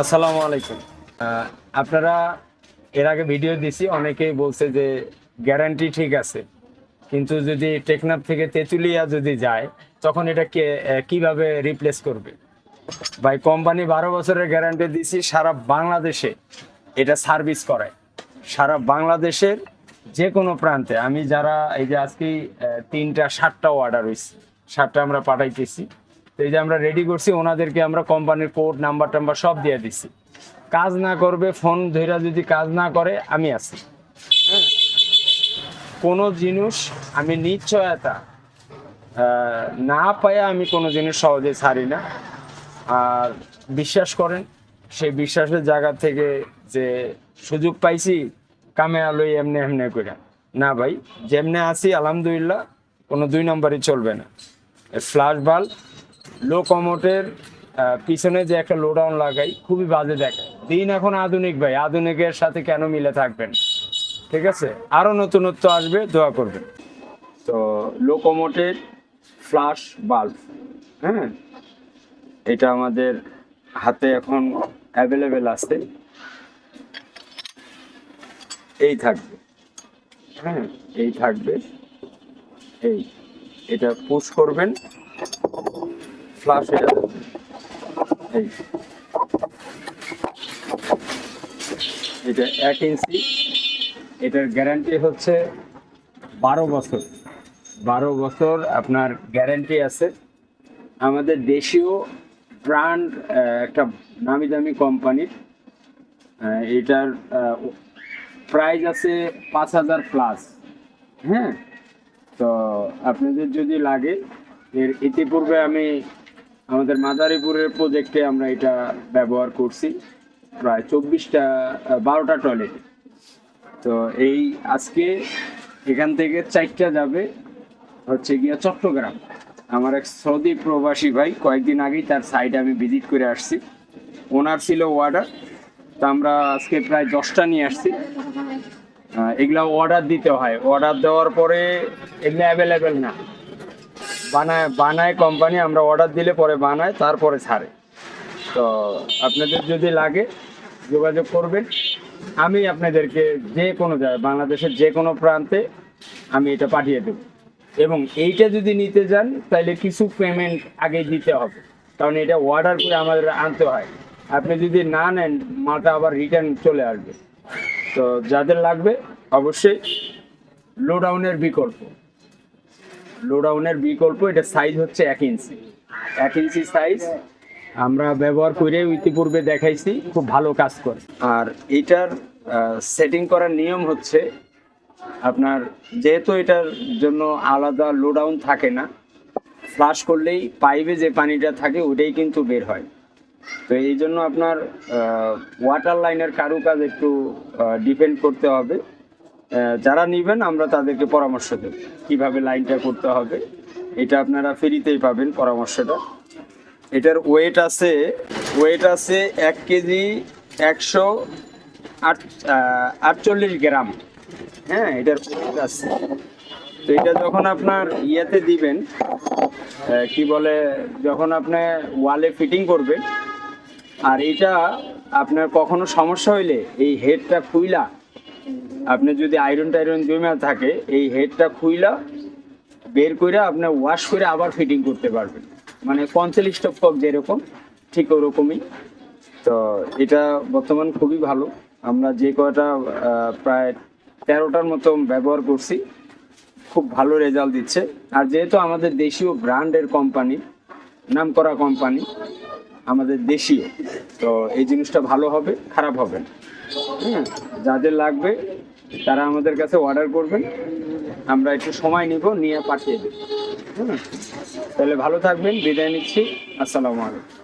আসসালামু আলাইকুম। আপনারা এর আগে ভিডিও দিছি, অনেকেই বলছে যে গ্যারান্টি ঠিক আছে। কিন্তু যদি টেকনাফ থেকে তেঁতুলিয়া যদি যায়, তখন এটা কে কীভাবে রিপ্লেস করবে? ভাই কোম্পানি বারো বছরের গ্যারান্টি দিছি, সারা বাংলাদেশে এটা সার্ভিস করায়। সারা বাংলাদেশের যে কোনো প্রান্তে। আমি যারা, এই যে আজকে তিনটা, সাতটা অর্ডার হয়েছে সাতটা আমরা পাঠাইতেছি। এই যে আমরা রেডি করছি, ওনাদেরকে আমরা কোম্পানির কোড নাম্বার টাম্বার সব দিয়ে দিছি কাজ না করবে ফোন ধইরা যদি কাজ না করে, আমি আছি। হ্যাঁ? কোনো জিনিস আমি নিশ্চয়তা না পায়ে আমি কোনো জিনিস সহজে ছাড়ি না। আর বিশ্বাস করেন, সেই বিশ্বাসের জায়গা থেকে যে সুযোগ পাইছি, কামে আলোই এমনি এমনি করে না ভাই, যেমনে আছি, আলহামদুলিল্লাহ, কোনো দুই নম্বরই চলবে না। ফ্লাশ বাল্ব লো কমোটের পিছনে যে একটা লোডাউন লাগাই, খুবই বাজে দেখে দিন এখন আধুনিক ভাই, আধুনিকের সাথে কেন মিলে থাকবেন? ঠিক আছে? আরও নতুনত্ব আসবে, দোয়া করবেন। তো লোকোমোটের ফ্লাশ বাল্ব হ্যাঁ? এটা আমাদের হাতে এখন অ্যাভেলেবেল আছে। এই থাকবে। হ্যাঁ এই থাকবে। এই, এটা পুশ করবেন। ফ্লাশ দেবেন। এই এটা এক ইঞ্চি এটার গ্যারান্টি হচ্ছে বারো বছর। বারো বছর আপনার গ্যারান্টি আছে। আমাদের দেশীয় ব্র্যান্ড একটা নামি দামি কোম্পানির এটার প্রাইস আছে পাঁচ হাজার প্লাস হ্যাঁ? তো আপনাদের যদি লাগে, এর ইতিপূর্বে আমি আমাদের মাদারীপুরের প্রজেক্টে আমরা এটা ব্যবহার করছি। প্রায় চব্বিশটা বারোটা টয়লেট তো এই আজকে এখান থেকে চারটা যাবে, হচ্ছে গিয়া চট্টগ্রাম। আমার এক সৌদি প্রবাসী ভাই, কয়েকদিন আগেই তার সাইট আমি ভিজিট করে আসছি। ওনার ছিল অর্ডার তা আমরা আজকে প্রায় দশটা নিয়ে আসছি। এগুলা অর্ডার দিতে হয়। অর্ডার দেওয়ার পরে এগুলো অ্যাভেলেবেল না। বানায় বানায় কোম্পানি আমরা অর্ডার দিলে পরে বানায়, তারপরে ছাড়ে। তো আপনাদের যদি লাগে, যোগাযোগ করবেন। আমি আপনাদেরকে যে কোনো জায়গায়, বাংলাদেশের যে কোনো প্রান্তে আমি এটা পাঠিয়ে দেব। এবং এইটা যদি নিতে যান তাহলে কিছু পেমেন্ট আগে দিতে হবে। কারণ এটা অর্ডার করে আমাদের আনতে হয়। আপনি যদি না নেন, মালটা আবার রিটার্ন চলে আসবে। তো যাদের লাগবে, অবশ্যই লোডাউনের বিকল্প। লো ডাউনের বিকল্প, এটা সাইজ হচ্ছে এক ইঞ্চি এক ইঞ্চি সাইজ আমরা ব্যবহার করে ইতিপূর্বে দেখাইছি, খুব ভালো কাজ করে। আর এটার সেটিং করার নিয়ম হচ্ছে আপনার যেহেতু এটার জন্য আলাদা লোডাউন থাকে না ফ্লাশ করলেই পাইপে যে পানিটা থাকে, ওটাই কিন্তু বের হয়। তো এই জন্য আপনার ওয়াটার লাইনের কারুকাজ একটু ডিপেন্ড করতে হবে। যারা নেবেন, আমরা তাদেরকে পরামর্শ দেব। কীভাবে লাইনটা করতে হবে, এটা আপনারা ফ্রিতেই পাবেন পরামর্শটা। এটার ওয়েট আছে ওয়েট আছে এক কেজি একশো আট আটচল্লিশ গ্রাম। হ্যাঁ এটার ওয়েট আছে। তো এটা যখন আপনার ইয়েতে দিবেন কি বলে, যখন আপনি ওয়ালে ফিটিং করবেন, আর এটা আপনার কখনো সমস্যা হইলে এই হেডটা খুইলা আপনি যদি আয়রন টাইরন জমে থাকে এই হেডটা খুইলা বের করে আপনি ওয়াশ করে আবার ফিটিং করতে পারবেন। মানে পঞ্চাশ টপ কপ যেরকম ঠিক ওরকমই। তো এটা বর্তমান খুবই ভালো। আমরা যে কয়টা প্রায় তেরোটার মতো ব্যবহার করছি। খুব ভালো রেজাল্ট দিচ্ছে। আর যেহেতু আমাদের দেশীয় ব্র্যান্ডের কোম্পানি নাম করা কোম্পানি আমাদের দেশীয় তো এই জিনিসটা ভালো হবে খারাপ হবে হুম, যাদের লাগবে তারা আমাদের কাছে অর্ডার করবেন। আমরা একটু সময় নিব, নিয়ে পাঠিয়ে দেব। তাহলে ভালো থাকবেন, বিদায় নিচ্ছি। আসসালামু আলাইকুম।